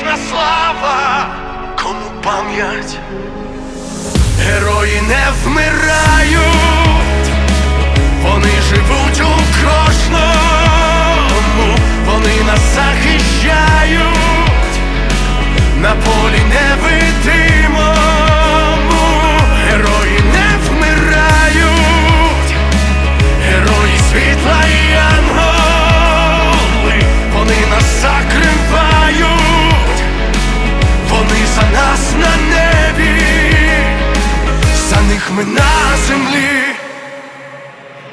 Вічна слава, кому пам'ять, герої не вмирають, ми на землі,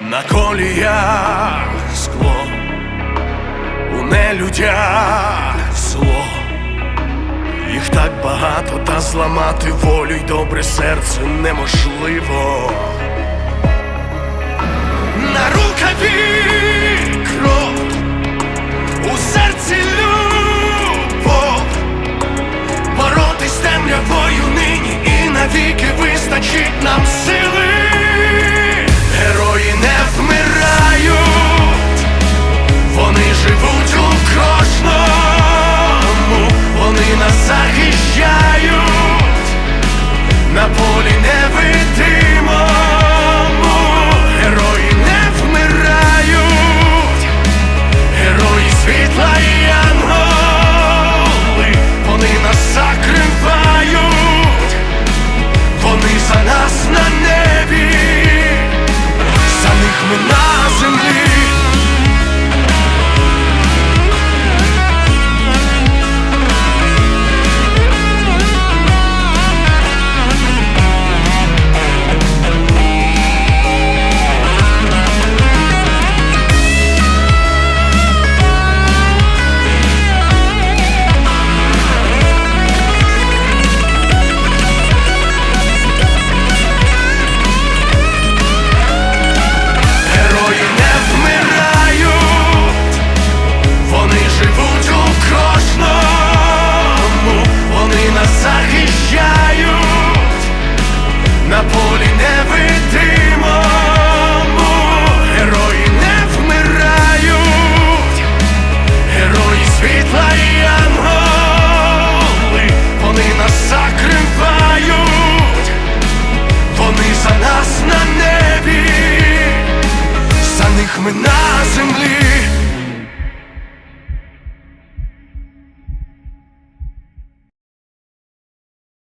на коліях скло, у нелюдях зло. Їх так багато, та зламати волю й добре серце неможливо. На рукаві кров, у серці любов, боротись темрявою нині і навіки вистачить нам сили.